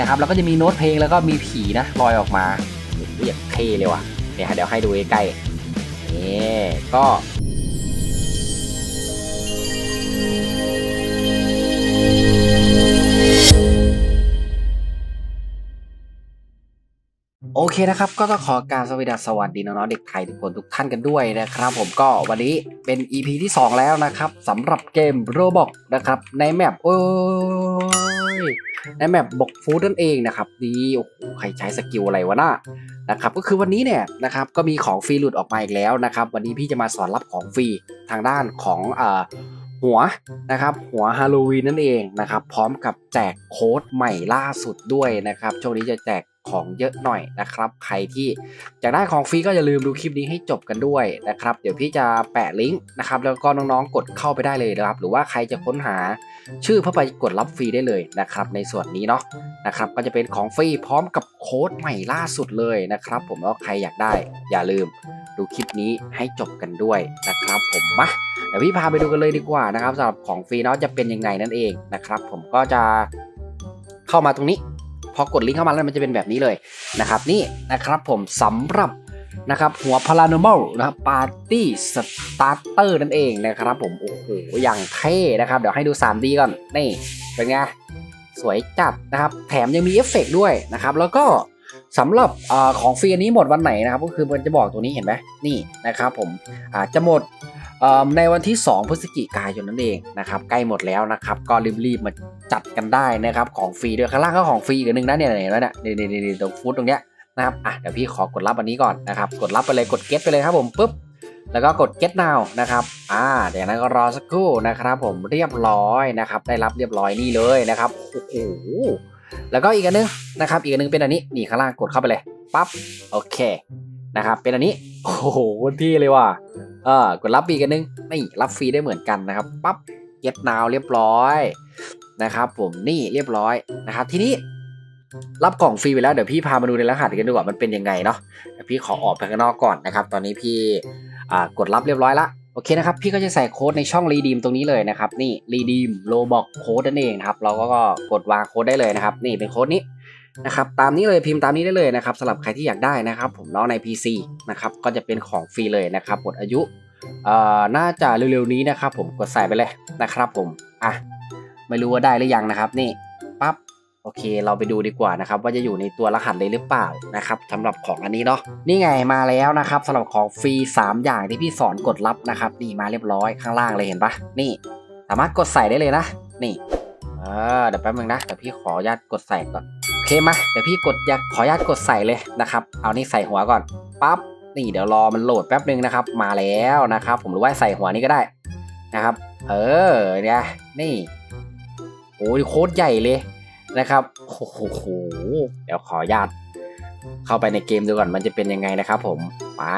นะครับแล้วก็จะมีโน้ตเพลงแล้วก็มีผีนะลอยออกมาโอ้โหอย่างเท่เลยว่ะเนี่ยฮะเดี๋ยวให้ดูใกล้ๆนี่ก็โอเคนะครับ ก็ต้องขอการสวัสดีสวัสดีน้องๆเด็กไทยทุกคนทุกท่านกันด้วยนะครับ ผมก็วันนี้เป็น EP ที่ 2 แล้วนะครับสำหรับเกม Roblox นะครับ ในแมปโอ้ ในแมปบอกฟูดนั่นเองนะครับดีโอ้โหใครใช้สกิลอะไรวะน่ะนะครับก็คือวันนี้เนี่ยนะครับก็มีของฟรีหลุดออกมาอีกแล้วนะครับ วันนี้พี่จะมาสอนรับของฟรีทางด้านของอ่าหัวนะครับหัวฮาโลวีนนั่นเองนะครับพร้อมกับแจกโค้ดใหม่ล่าสุดด้วยนะครับช่วงนี้จะแจก ของเยอะหน่อยนะครับ ใครที่อยากได้ของฟรีก็อย่าลืมดูคลิปนี้ให้จบกันด้วยนะครับ เดี๋ยวพี่จะแปะลิงก์นะครับ แล้วก็น้องๆกดเข้าไปได้เลยนะครับ หรือว่าใครจะค้นหาชื่อเพื่อไปกดรับฟรีได้เลยนะครับ ในส่วนนี้เนาะนะครับ ก็จะเป็นของฟรีพร้อมกับโค้ดใหม่ล่าสุดเลยนะครับ ผมแล้วใครอยากได้ อย่าลืมดูคลิปนี้ให้จบกันด้วยนะครับผมมาเดี๋ยวพี่พาไปดูกันเลยดีกว่านะครับสำหรับของฟรีเนาะจะเป็นยังไงนั่นเองนะครับ ผมก็จะเข้ามาตรงนี้ อ กดลิงก์เข้ามาแล้วมันจะเป็นแบบนี้เลยนะครับนี่นะครับผมสำหรับนะครับหัวพารานอม a ลนะครับปาร์ตี้สตาร์เตอร์นั่นเองนะครับผมโอ้โหอย่างเท่นะครับ เดี๋ยวให้ดู 3D ก่อนนี่เป็นไงสวยจัดนะครับแถมยังมีเอฟเฟกด้วยนะครับแล้วก็สำหรับอของฟรีอันนี้หมดวันไหนนะครับก็คือมันจะบอกตัวนี้เห็นไหมนี่นะครับผมอาจจะหมด ในวันที่ 2 พฤศจิกายนนั่นเองนะครับใกล้หมดแล้วนะครับก็รีบๆมาจัดกันได้นะครับของฟรีด้วยข้างล่างก็ของฟรีอีกนหนึงนะเนี่ยเห็นไหมเนี่ยนี่นี่นี่ตรงฟูดตรงเนี้ยนะครับอะเดี๋ยวพี่ขอกดรับอันนี้ก่อนนะครับกดรับไปเลยกดเก็ตไปเลยครับผมปุ๊บแล้วก็กด get now นะครับ อ่า เดี๋ยวนั้นก็รอสักครู่นะครับผมเรียบร้อยนะครับ ได้รับเรียบร้อยนี่เลยนะครับ โอ้โห แล้วก็อีกอันนึงนะครับ อีกอันนึงเป็นอันนี้ นี่ข้างล่างกดเข้าไปเลย ปั๊บ โอเค นะครับ เป็นอันนี้ โอ้โหที่เลยว่ะ เออกดรับอีกันนึงนี่รับฟรีได้เหมือนกันนะครับปั๊บเก็ตนาวเรียบร้อยนะครับ ผมนี่เรียบร้อยนะครับ ทีนี้รับกล่องฟรีไปแล้วเดี๋ยวพี่พามาดูในรหัสกันดีกว่ามันเป็นยังไงเนาะเดี๋ยวพี่ขอออกไปข้างนอกก่อนนะครับ ตอนนี้พี่อ่ากดรับเรียบร้อยละโอเคนะครับ พี่ก็จะใส่โค้ดในช่องรีดีมตรงนี้เลยนะครับ นี่รีดีมโลบอกโค้ดนั่นเองครับ เราก็กดวางโค้ดได้เลยนะครับ นี่เป็นโค้ดนี้ นะครับตามนี้เลยพิมพ์ตามนี้ได้เลยนะครับสำหรับใครที่อยากได้นะครับ ผมเน้องใน PC นะครับก็จะเป็นของฟรีเลยนะครับหมดอายุเอ่อน่าจะเร็วๆนี้นะครับ ผมกดใส่ไปเลยนะครับ ผมอะไม่รู้ว่าได้หรือยังนะครับ นี่ปั๊บโอเค เราไปดูดีกว่านะครับ ว่าจะอยู่ในตัวรหัสเลยหรือเปล่านะครับสำหรับของอันนี้เนาะนี่ไงมาแล้วนะครับสำหรับของฟรี 3 อย่างที่พี่สอนกดรับนะครับนี่มาเรียบร้อยข้างล่างเลยเห็นปะนี่ สามารถกดใส่ได้เลยนะ นี่เออเดี๋ยวแป๊บนึงนะเดี๋ยวพี่ขออนุญาตกดใส่ก่อน เคมาเดี๋ยวพี่กดอยากขออนุญาตกดใส่เลยนะครับ เอานี่ใส่หัวก่อนปั๊บนี่เดี๋ยวรอมันโหลดแป๊บนึงนะครับ มาแล้วนะครับ ผมหรือว่าใส่หัวนี้ก็ได้นะครับ เออเนี่ยนี่โอ้ยโคตรใหญ่เลยนะครับโอ้โหเดี๋ยวขออนุญาต เข้าไปในเกมดูก่อนมันจะเป็นยังไงนะครับ ผมมา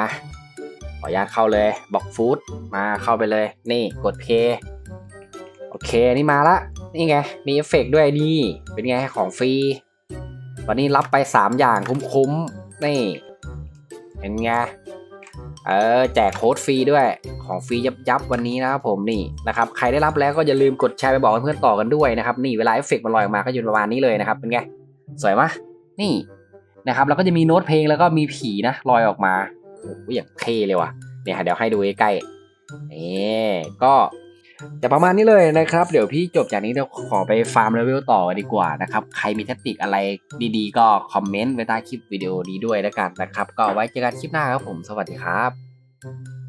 ขออนุญาตเข้าเลยบอกฟู้ดมาเข้าไปเลย นี่กดเพย์โอเคนี่มาละนี่ไง มีเอฟเฟกด้วยนี่เป็นไงของฟรี วันนี้รับไป 3 อย่างคุ้มๆ นี่เป็นไง เออ แจกโค้ดฟรีด้วย ของฟรียับยับๆวันนี้นะครับผมนี่นะครับ ใครได้รับแล้วก็อย่าลืมกดแชร์ไปบอกเพื่อนๆต่อกันด้วยนะครับ นี่เวลาเอฟเฟกต์มันลอยออกมาก็อยู่ประมาณนี้เลยนะครับ เป็นไง สวยมะนี่นะครับ แล้วก็จะมีโน้ตเพลงแล้วก็มีผีนะลอยออกมาโอ้โหอย่างเท่เลยว่ะ เนี่ยเดี๋ยวให้ดูใกล้ๆนี่ก็ แต่ประมาณนี้เลยนะครับ เดี๋ยวพี่จบจากนี้เดี๋ยวขอไปฟาร์มเลเวลต่อดีกว่านะครับ ใครมีเทคนิคอะไรดีๆ ก็คอมเมนต์ไว้ใต้คลิปวิดีโอนี้ด้วยแล้วกันนะครับ ก็ไว้เจอกันคลิปหน้าครับผม สวัสดีครับ